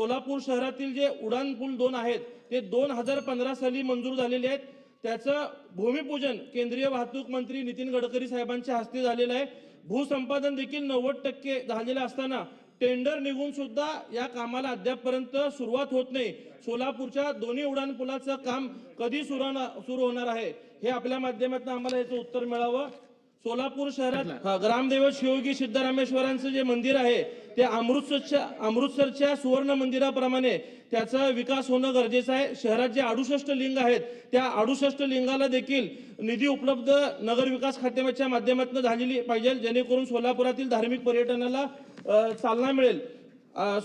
सोलापूर शहरातील जे उडान पूल दोन आहेत ते दोन हजार पंधरा साली मंजूर झालेले आहेत. त्याचं भूमिपूजन केंद्रीय वाहतूक मंत्री नितीन गडकरी साहेबांच्या हस्ते झालेलं आहे. भूसंपादन देखील नव्वद टक्के झालेलं असताना टेंडर निघून सुद्धा या कामाला अद्यापपर्यंत सुरुवात होत नाही. सोलापूरच्या दोन्ही उडान पुलाचं काम कधी सुरू होणार- सुरू होणार आहे हे आपल्या माध्यमातून आम्हाला याचं उत्तर मिळावं. सोलापूर शहरात ग्रामदैवत शिवगी सिद्धरामेश्वरांचं जे मंदिर आहे ते अमृतसरच्या अमृतसरच्या सुवर्ण मंदिराप्रमाणे त्याचा विकास होणं गरजेचं आहे. शहरात जे अडुसष्ट लिंग आहेत त्या अडुसष्ट लिंगाला देखील निधी उपलब्ध नगर विकास खात्याच्या माध्यमातून झालेली पाहिजे. जेणेकरून सोलापुरातील धार्मिक पर्यटनाला चालना मिळेल.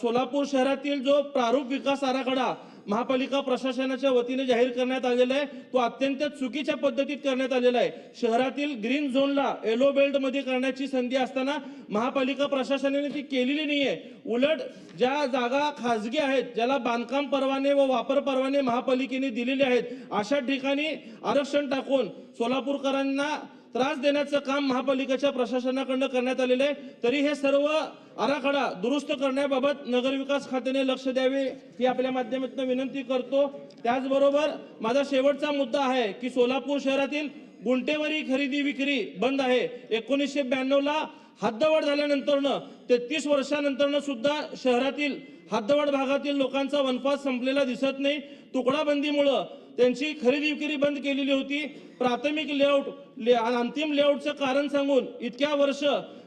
सोलापूर शहरातील जो प्रारूप विकास आराखडा महापालिका प्रशासनाच्या वतीने जाहीर करण्यात आलेला आहे. तो अत्यंत चुकीच्या पद्धतीत करण्यात आलेला आहे. शहरातील ग्रीन झोनला येलो बेल्टमध्ये करण्याची संधी असताना महापालिका प्रशासनाने ती केलेली नाहीये. उलट ज्या जागा खाजगी आहेत ज्याला बांधकाम परवाने व वापर परवाने महापालिकेने दिलेले आहेत अशा ठिकाणी आरक्षण टाकून सोलापूरकरांना त्रास देण्याचं काम महापालिकेच्या प्रशासनाकडनं करण्यात आलेलं आहे. तरी हे सर्व आराखडा दुरुस्त करण्याबाबत नगरविकास खात्याने लक्ष द्यावे ही आपल्या माध्यमातून विनंती करतो. त्याचबरोबर माझा शेवटचा मुद्दा आहे की सोलापूर शहरातील गुंटेवरी खरेदी विक्री बंद आहे. एकोणीसशे ब्याण्णवला हद्दवाढ झाल्यानंतरनं तेहतीस वर्षानंतरनं सुद्धा शहरातील हद्दवाढ भागातील लोकांचा वनपास संपलेला दिसत नाही. तुकडाबंदीमुळं त्यांची खरेदी विक्री बंद केलेली होती. प्राथमिक लेआउट ले अंतिम लेआउटचं कारण सांगून इतक्या वर्ष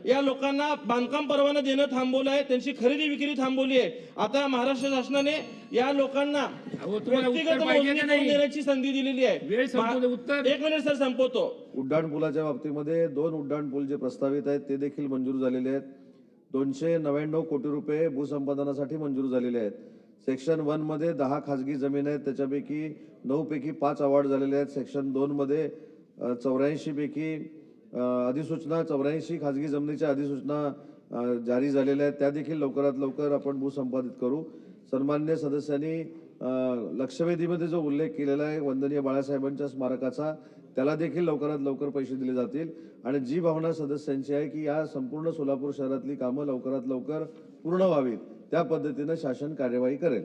या लोकांना बांधकाम परवाना देणं थांबवलं आहे त्यांची खरेदी विक्री थांबवली आहे. आता महाराष्ट्र शासनाने या लोकांना व्यक्तिगत मोजणी? देण्याची संधी दिलेली आहे. एक मिनिट सर संपवतो. उड्डाण पुलाच्या बाबतीमध्ये दोन उड्डाण पूल जे प्रस्तावित आहेत ते देखील मंजूर झालेले आहेत. दोनशे नव्याण्णव कोटी रुपये भूसंपादनासाठी मंजूर झालेले आहेत. सेक्शन वनमध्ये दहा खाजगी जमीन आहेत त्याच्यापैकी नऊ पैकी पाच अवॉर्ड झालेले आहेत. सेक्शन दोन मध्ये चौऱ्याऐंशी पैकी अधिसूचना चौऱ्याऐंशी खाजगी जमिनीच्या अधिसूचना जारी झालेल्या आहेत. त्या देखील लवकरात लवकर आपण भूसंपादित करू. सन्मान्य सदस्यांनी लक्षवेधीमध्ये जो उल्लेख केलेला आहे वंदनीय बाळासाहेबांच्या स्मारकाचा त्याला देखील लवकरात लवकर पैसे दिले जातील. आणि जी भावना सदस्यांची आहे की या संपूर्ण सोलापूर शहरातली कामं लवकरात लवकर पूर्ण व्हावीत त्या पद्धतीनं शासन कार्यवाही करेल.